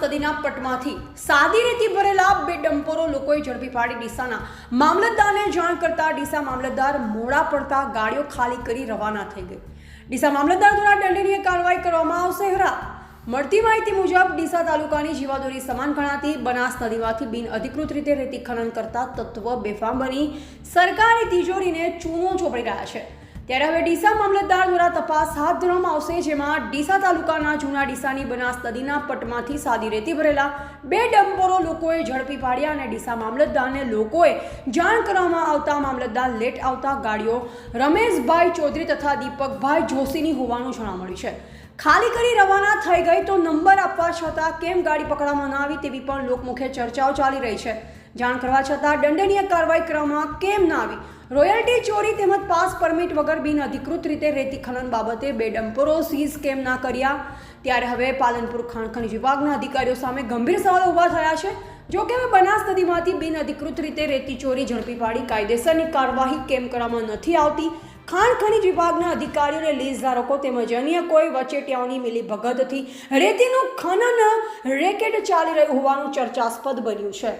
બનાસ પટમાંથી સાદી રેતી ભરેલા બે ડમ્પરો લોકોએ ઝડપી પાડી ડીસાના મામલતદારને જાણ કરતા ડીસા મામલતદાર મોડા પડતા ગાડીઓ ખાલી કરી રવાના થઈ ગઈ. ડીસા મામલતદાર દ્વારા દંડનીય કાર્યવાહી કરવામાં આવશે. હરા મળતી માહિતી મુજબ ડીસા તાલુકાની જીવાદોરી સમાન ગણાતી બનાસ નદીમાંથી બિન અધિકૃત રીતે રેતી ખનન કરતા તત્વ બેફામ બની સરકારી તિજોરીને ચૂનો ચોપડી રહ્યા છે. ત્યારે હવે ડીસા મામલતદાર દ્વારા તપાસ હાથ ધરવામાં આવશે, જેમાં ડીસા તાલુકાના જૂના ડીસાની બનાસ નદીના પટમાંથી સાદી રેતી ભરેલા બે ડમ્પરો લોકોએ ઝડપી પાડ્યા અને ડીસા મામલતદારને લોકોએ જાણ કરવામાં આવતા મામલતદાર લેટ આવતા ગાડીઓ રમેશભાઈ ચૌધરી તથા દીપકભાઈ જોશીની હોવાનું જાણવા મળ્યું છે. ખાલી કરી રવાના થઈ ગઈ તો નંબર આપવા છતાં કેમ ગાડી પકડવામાં ન આવી તેવી પણ લોકમુખે ચર્ચાઓ ચાલી રહી છે. જાણ કરવા છતાં દંડનીય કાર્યવાહી કરવામાં કેમ ના આવી? રોયલ્ટી ચોરી તેમજ પાસ પરમિટ વગર બિન અધિકૃત રીતે રેતી ખનન બાબતે બે ડમ્પરો સીઝ કેમ ના કર્યા? ત્યારે હવે પાલનપુર ખાણ ખનિજ વિભાગના અધિકારીઓ સામે ગંભીર સવાલો ઊભા થયા છે. જો કે હવે બનાસ નદીમાંથી બિન અધિકૃત રીતે રેતી ચોરી ઝડપી પાડી કાયદેસરની કાર્યવાહી કેમ કરવામાં નથી આવતી? ખાણ ખનિજ વિભાગના અધિકારીઓ અને લીઝ ધારકો તેમજ અન્ય કોઈ વચેટિયાઓની મિલી ભગતથી રેતીનું ખનન રેકેટ ચાલી રહ્યું હોવાનું ચર્ચાસ્પદ બન્યું છે.